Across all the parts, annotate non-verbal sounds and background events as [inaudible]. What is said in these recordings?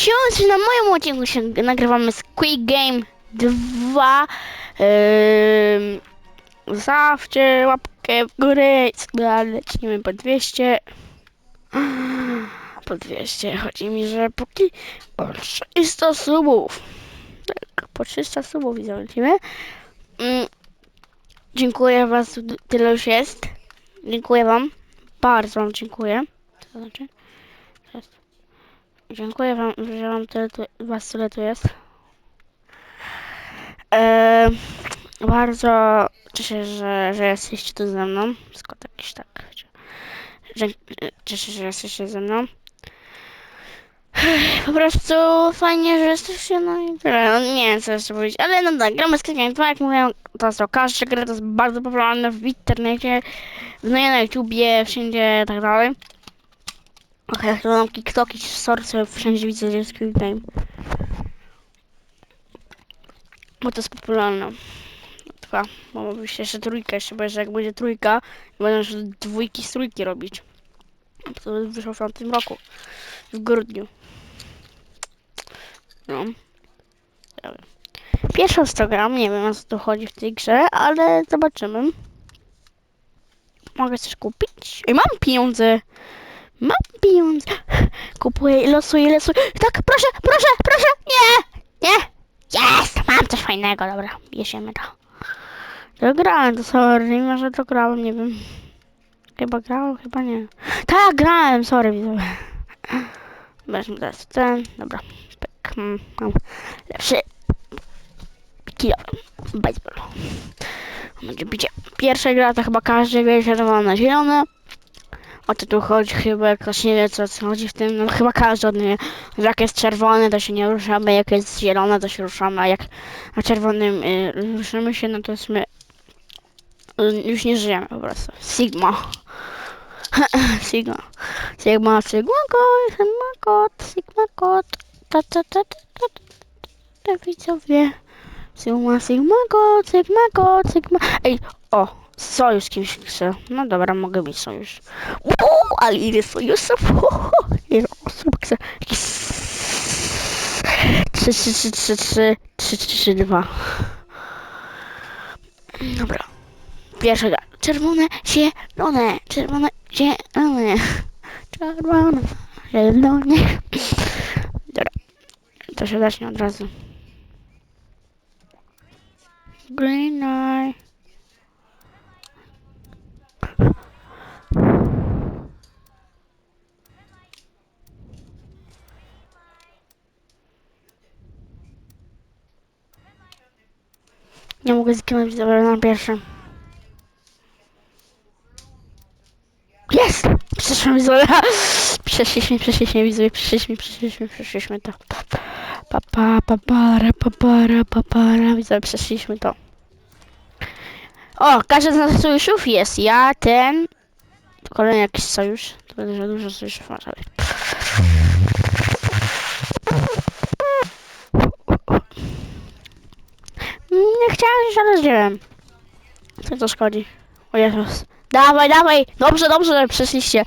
Siądź na moim odcinku się nagrywamy Squid Game 2. Ym, Zawsze łapkę w górę. Lecimy po 200. [gasps] Po 200. Chodzi mi, że póki po 300 subów. Tak, po 300 subów widzę, lecimy. Mm, dziękuję was, tyle już jest. Dziękuję wam. Bardzo wam dziękuję. To znaczy? Teraz. Dziękuję wam, że wam tyle tu, was tyle tu jest. Eee, bardzo cieszę się, że, że jesteście tu ze mną. Skąd jakiś tak. Cieszę się, że jesteście ze mną. Po prostu fajnie, że jesteście, no i tyle. No, nie wiem, co jeszcze powiedzieć, ale no tak, gramy z Kickiem 2, jak mówiłem, to jest o każda gra, to jest bardzo popularne w internecie, no i na YouTubie, wszędzie, tak dalej. Okej, okay, to mam TikToki, sobie wszędzie widzę, Squid Game. Bo to jest popularne. Chyba, bo mówi się jeszcze trójka, jeszcze bo że jak będzie trójka, będą już dwójki z trójki robić. To wyszło w tamtym roku, w grudniu. No. To gram, nie wiem o co tu chodzi w tej grze, ale zobaczymy. Mogę coś kupić? Ej, mam pieniądze! Mam pieniądze! Kupuję losuję, losuję. Tak, proszę, proszę, proszę! Nie! Nie! Jest! Mam coś fajnego, dobra, bierzemy to. To grałem, to sorry, mimo że to grałem, nie wiem. Chyba grałem, chyba nie. Tak, grałem, sorry, widzowie. Weźmy teraz ten, dobra. Tak, mm, mam lepszy kilo. Baseball. Będzie bicie. Pierwsza gra to chyba każdy wie, że na zielone. O co tu chodzi, chyba jakoś nie wie co, co chodzi w tym, no chyba każdy od że jak jest czerwony to się nie ruszamy, jak jest zielone to się ruszamy, a jak na czerwonym y, ruszymy się, no to my y, już nie żyjemy po prostu. Sigma. [laughs] Sigma. Sigma, Sigma kot, Sigma kot, Sigma kot. Ta ta ta ta ta ta widzowie. Sigma, Sigma kot, Sigma kot, Sigma. Ej, o, sojusz kimś chcę. No dobra, mogę mieć sojusz. Uuu, ale ile sojuszów? [laughs] Ile osób. Trzy, trzy, trzy, trzy, trzy, trzy, trzy, trzy, dwa. Dobra. Pierwsza gra. Czerwone, zielone, czerwone, zielone, czerwone, zielone. Dobra. To się zacznie od razu. Green eye. Nie mogę zginąć dobra na pierwszym. Jest! Przeszliśmy widzowie. [laughs] Przeszliśmy, przeszliśmy widzowie, przeszliśmy, przeszliśmy, przeszliśmy to. Pa, pa, pa, para, pa, para, pa, para. Widzowie, przeszliśmy to. O, każdy z nas sojuszów jest. Ja, ten. Kolejny jakiś sojusz. To będzie że dużo sojuszów może być. Nie chciałem się rozdzielem. Co to szkodzi? O Jezus. Dawaj, dawaj! Dobrze, dobrze, przeszliście.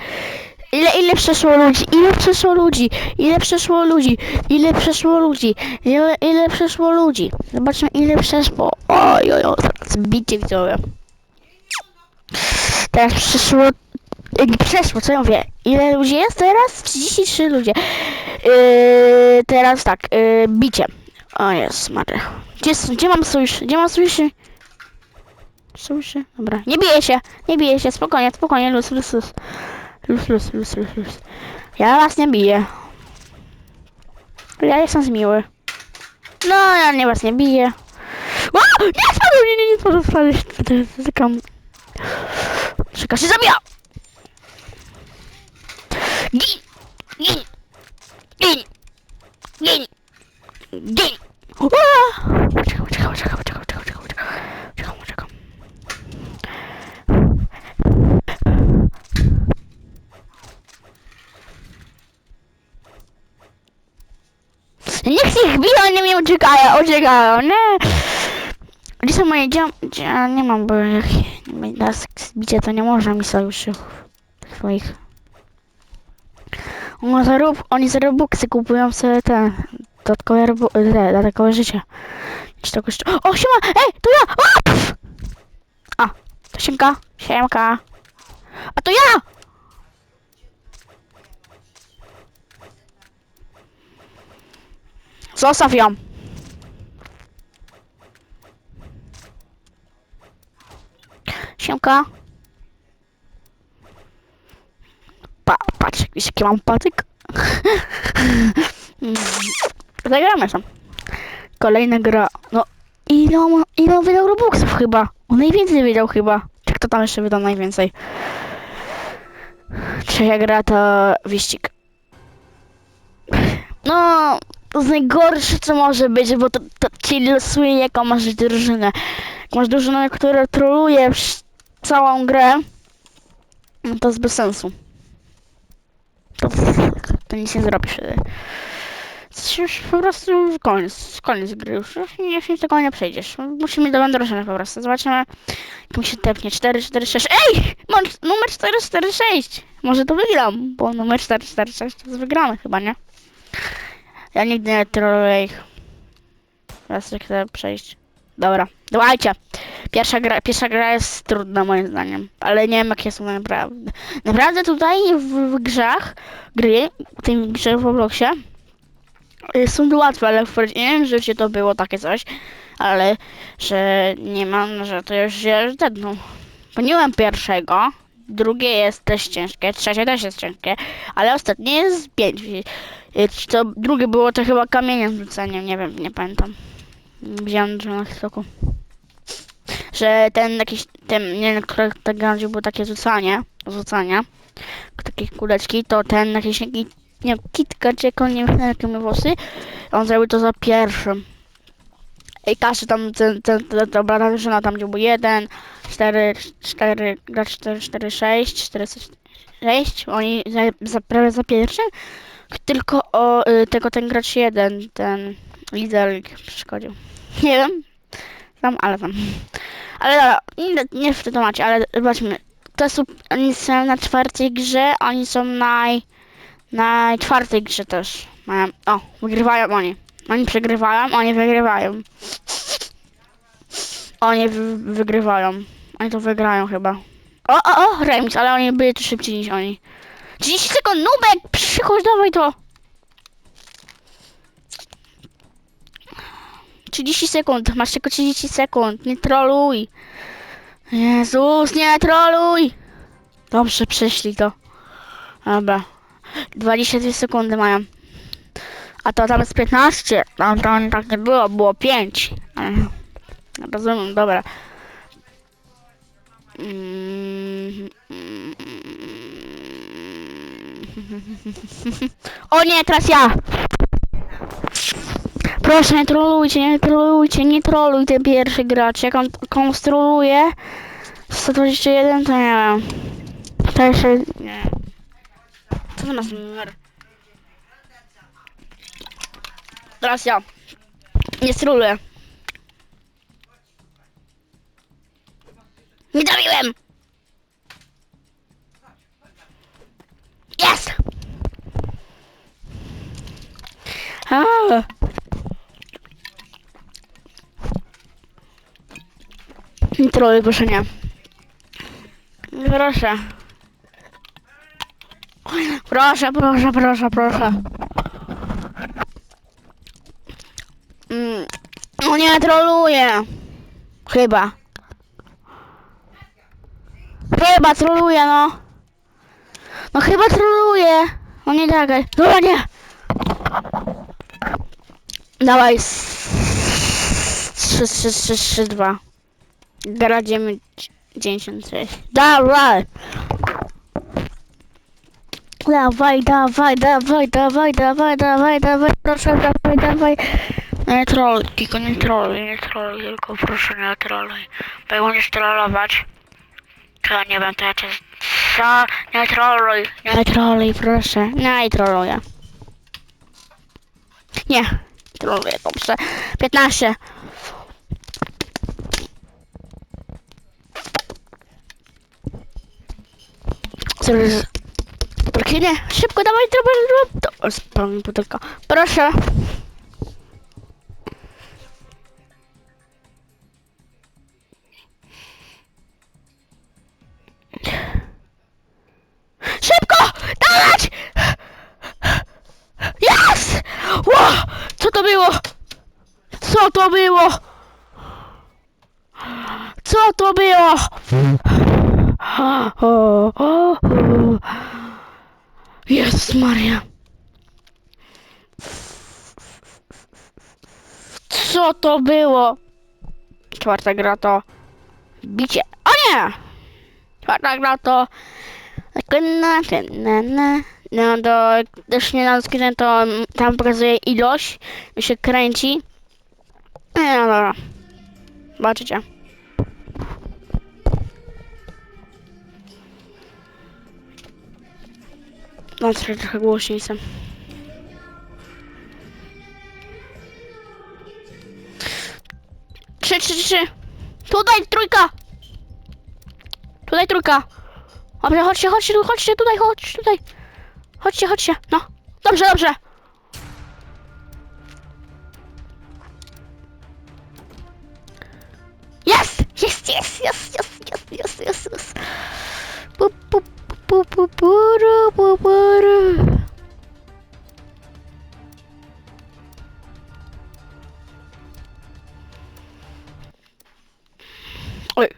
Ile, ile przeszło ludzi? Ile przeszło ludzi? Ile przeszło ludzi? Ile przeszło ludzi? Ile, ile przeszło ludzi? Zobaczmy, ile przeszło. Oj, oj, oj, teraz bicie widzowie. Teraz przeszło... Nie przeszło, co ja mówię? Ile ludzi jest teraz? 33 ludzie. Yy, teraz tak, yy, bicie. O jest, Maria. Gdzie, gdzie mam sojusz? Gdzie mam sojuszy? Sojuszy? Dobra. Nie bije się, nie bije się, spokojnie, spokojnie, luz, luz, luz. Luz, luz, luz, luz, luz. Ja was nie biję. Ja jestem miły. No, ja nie was nie biję. O! Nie spadł, nie, nie, nie spadł, spadł. Czekam. Czeka się zabija! Gin! Gin! Gin! Gin! Gin! Uaa! Uciekam, uciekam, uciekam, uciekam, uciekają, uciekają, nie! Gdzie są moje dziam... dzia- Nie mam, bo jak nie da zbicie, to nie można mi sojuszów swoich. No, za rób, oni za Robuxy kupują sobie te dodatkowe, robu, te dodatkowe życie. Czy to kosztuje? O, siema! Ej, to ja! Pff! A, to siemka, siemka. A to ja! Zostaw ją. Siemka. Pa, patrz, jakiś jaki mam patyk. [laughs] Zagramy sam. Kolejna gra. No, ile on, ile on wydał Robuxów chyba? On najwięcej wydał chyba. Czy kto tam jeszcze wydał najwięcej? Trzecia gra to wyścig. No, to jest najgorsze co może być, bo to, to ci losuje jaką masz drużynę. Jak masz drużynę, która troluje całą grę, no to jest bez sensu. To, to nic nie zrobisz. To Już po prostu koniec, koniec gry już. Już już tego nie przejdziesz. Musimy do drużynę po prostu. Zobaczymy, jak mi się tepnie. 4, 4, 6. Ej! Numer 4, 4, 6. Może to wygram, bo numer 4, 4, 6 to jest wygrany chyba, nie? Ja nigdy nie troluję ich. Teraz chcę przejść. Dobra, dawajcie. Pierwsza gra, pierwsza gra jest trudna moim zdaniem, ale nie wiem jakie są naprawdę. Naprawdę tutaj w, w grzach, gry, w tej grze w Robloxie y, są łatwe, ale w prawdziwym życiu to było takie coś, ale że nie mam, że to już się no. Poniłem pierwszego, drugie jest też ciężkie, trzecie też jest ciężkie, ale ostatnie jest pięć. Y, To drugie było to chyba kamieniem rzuceniem, nie wiem, nie pamiętam. Widziałem że na TikToku. Że ten jakiś, ten, nie wiem, które tak bardziej było takie rzucanie, rzucanie, takie kuleczki, to ten jakiś, taki, nie wiem, kitka, czy jak on nie wiem, jakie ma włosy, on zrobił to za pierwszym. I każdy tam, ten, ten, ten, dobra drużyna tam gdzie był 1, 4, 4, gra 4, 4, 6, 4, 6, oni za, za, prawie za pierwszym, tylko o y, tego ten gracz jeden, ten lider przeszkodził. Nie wiem, tam, ale tam. Ale dobra, nie, nie w tym temacie, ale zobaczmy. To są, oni są na czwartej grze, oni są naj, na czwartej grze też. Mają, o, wygrywają oni. Oni przegrywają, oni wygrywają. Oni wy, wygrywają. Oni to wygrają chyba. O, o, o, remis, ale oni byli tu szybciej niż oni. 30 sekund, nubek, przychodź, dawaj to. 30 sekund, masz tylko 30 sekund, nie troluj. Jezus, nie troluj. Dobrze, przeszli to. Dobra. 22 sekundy mają. A to tam jest 15. Tam, tam tak nie było, było 5. Ale- Rozumiem, dobra. Mm, mm, [laughs] O nie, teraz ja! Proszę, nie trolujcie, nie trolujcie, nie troluj ten pierwszy gracz. Jak on konstruuje 121, to nie wiem. To. Nie. Co to za numer? Teraz ja. Nie stroluję. Nie zabiłem! Jest! A. Nie troluj, proszę nie. Proszę. Proszę, proszę, proszę, proszę. Mm. No nie troluję. Chyba. Chyba troluję, no. No chyba troluję. No nie czekaj. Dobra, nie. Dawaj. 3, 3, 3, 3, 2. Gra 9, 96. Dawaj. Dawaj, dawaj, dawaj, dawaj, dawaj, dawaj, dawaj, proszę, dawaj, dawaj. Nie troluj, tylko nie troluj, nie troluj, tylko proszę nie troluj. Bo jak będziesz trollować, to ja nie wiem, to ja cię... Co? Nie troluj, nie troluj, proszę. Nie troluję. Nie, troluję, dobrze. 15. Sorry. Por que nie, szybko, dawaj, dawaj, dawaj. Sprawdź butelka. Proszę. Szybko! Dawać! Jest! Ło! Co to było? Co to było? Co to było? O, o. Maria. Co to było? Czwarta gra to bicie. O nie! Czwarta gra to. No do też nie na to tam pokazuje ilość się kręci. No dobra. Zobaczycie. No trochę, głośniej jestem. Trzy, trzy, trzy. Tutaj trójka. Tutaj trójka. Dobrze, chodźcie, chodźcie, tu, chodźcie, tutaj, chodź, tutaj. Chodźcie, chodźcie. No. Dobrze, dobrze. Jest! Jest, jest, jest, jest, jest, jest, jest, jest. Pu, pu, Oj.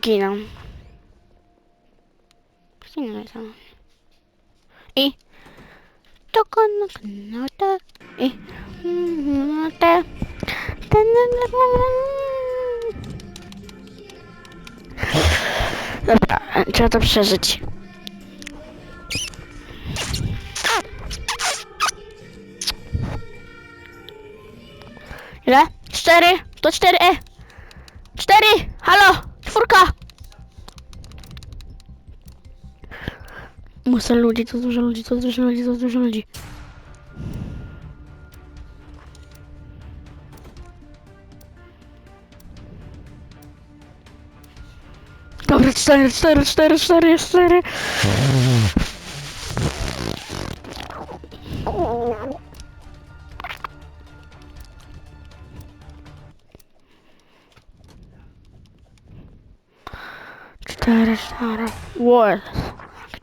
Ginam. Ginam sam. I. Toko na kanota. I. Kanota. Mm, Tanang lang lang. Dobra, trzeba to przeżyć. Ile? Cztery? To cztery, e! Cztery! Halo! Czwórka! Muszę ludzi, to dużo ludzi, to dużo ludzi, to dużo ludzi. Cztery, cztery, cztery, cztery, cztery. Cztery, cztery. What?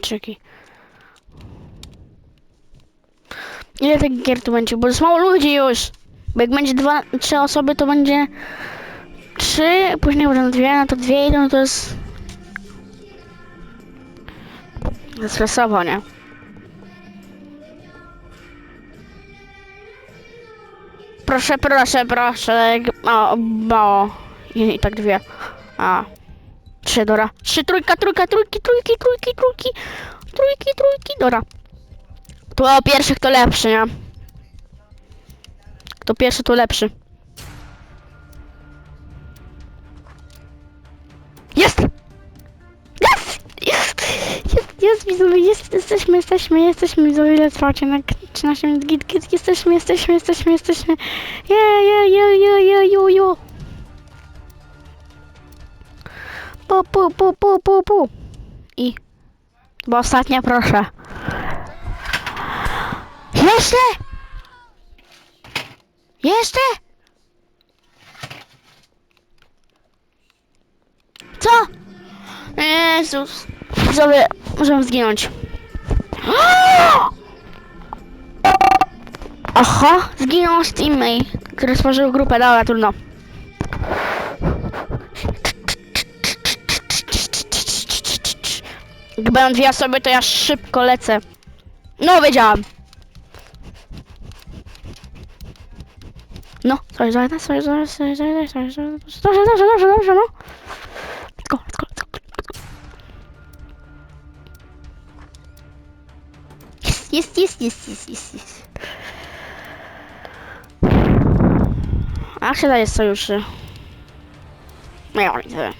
Czeki. Ile tych gier tu będzie? Bo jest mało ludzi już. Bo jak będzie dwa, trzy osoby, to będzie trzy, później będą dwie, no to dwie idą, jest... To jest nie? Proszę, proszę, proszę. O, mało. I, tak dwie. A. Trzy, dobra. Trzy, trójka, trójka, trójki, trójki, trójki, trójki. Trójki, trójki, dobra. To pierwszy, kto lepszy, nie? Kto pierwszy, to lepszy. Jesteśmy, jesteśmy, jesteśmy, widzowie, ile trwacie na 13 minut, git, git, jesteśmy, jesteśmy, jesteśmy, jesteśmy. Je, je, je, je, je, ju, ju. Pu, pu, pu, pu, pu, pu. I... Bo ostatnia, proszę. Jeszcze! Jeszcze! Co? Jezus. Sobie, możemy zginąć. Aha, zginął z teammate, który stworzył grupę, dobra, trudno. Jak będą dwie osoby, to ja szybko lecę. No, wiedziałam. No, sorry, sorry, sorry, sorry, sorry, sorry, sorry, sorry, dobrze, dobrze, dobrze, dobrze, no. Let's go, let's go, let's go, let's go. Jest, jest, jest, jest, jest, jest. A się daje sojuszy? No ja widzę.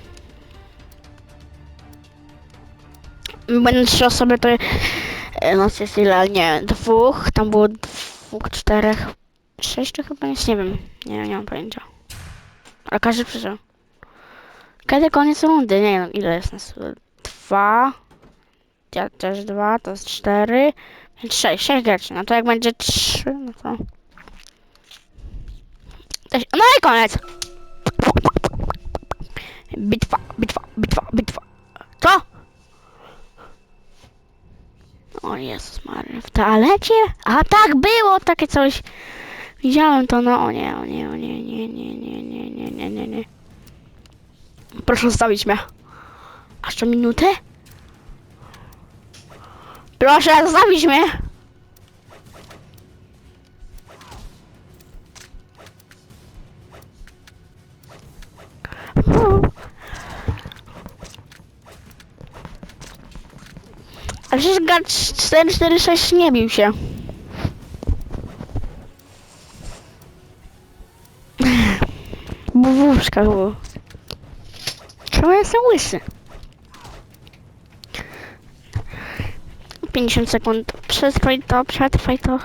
Będą trzy osoby, to e, no jest ile, nie, dwóch, tam było dwóch, czterech, sześciu chyba jest, nie wiem, nie, nie mam pojęcia. Ale każdy przyszedł. Kiedy koniec rundy? Nie wiem, ile jest nas? dwa. Ja też dwa, to jest cztery. Więc sześć, sześć graczy. No to jak będzie trzy, no to... No i koniec! Bitwa, bitwa, bitwa, bitwa. Co? O Jezus Maria, w toalecie? A tak było, takie coś. Widziałem to, no o nie, o nie, o nie, nie, nie, nie, nie, nie, nie, nie, nie. Proszę zostawić mnie. Aż to minutę? Proszę zostawić mnie. Ale przecież gacz 446 nie bił się. [laughs] Bo w łóżkach był. Czemu jestem łysy? 50 sekund. Przetrwaj to, przetrwaj to.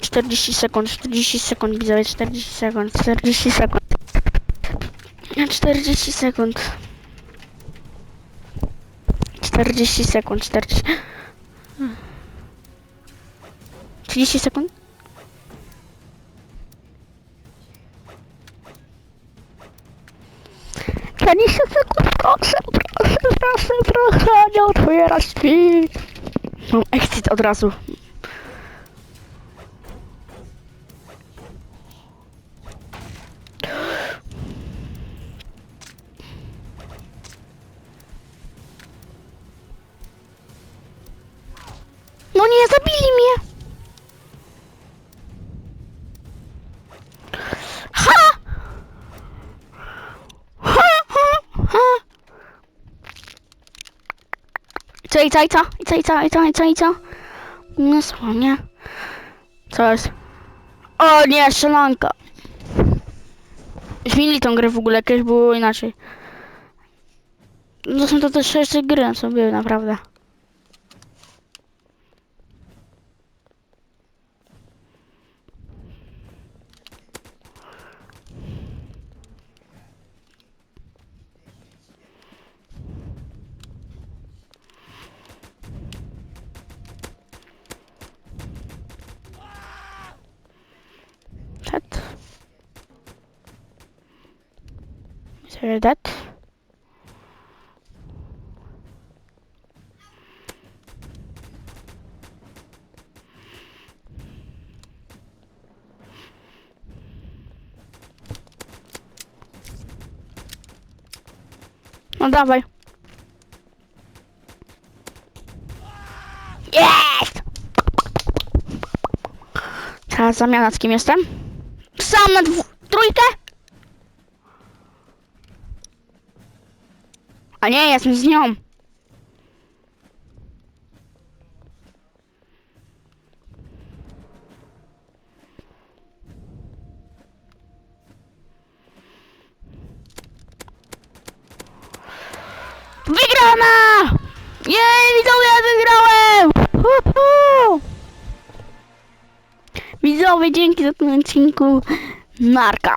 40 sekund, 40 sekund, widzowie, 40 sekund, 40 sekund. 40 sekund. 40 sekund, 40. 30 sekund? Otwierać drzwi. Mam exit od razu. Co, i co, i co, i co, i co, i co, i co, i co? Nie słanie. Co jest? O nie, strzelanka! Zmienili tą grę w ogóle, jakieś było inaczej. No są to też jeszcze gry sobie, naprawdę. There that? No dawaj. Jest! Teraz zamiana z kim jestem? Sam na dwu- trójkę? A nie, jestem z nią. Wygrana! Jej, widzowie, wygrałem! Uhu! Widzowie, dzięki za ten odcinku. Narka.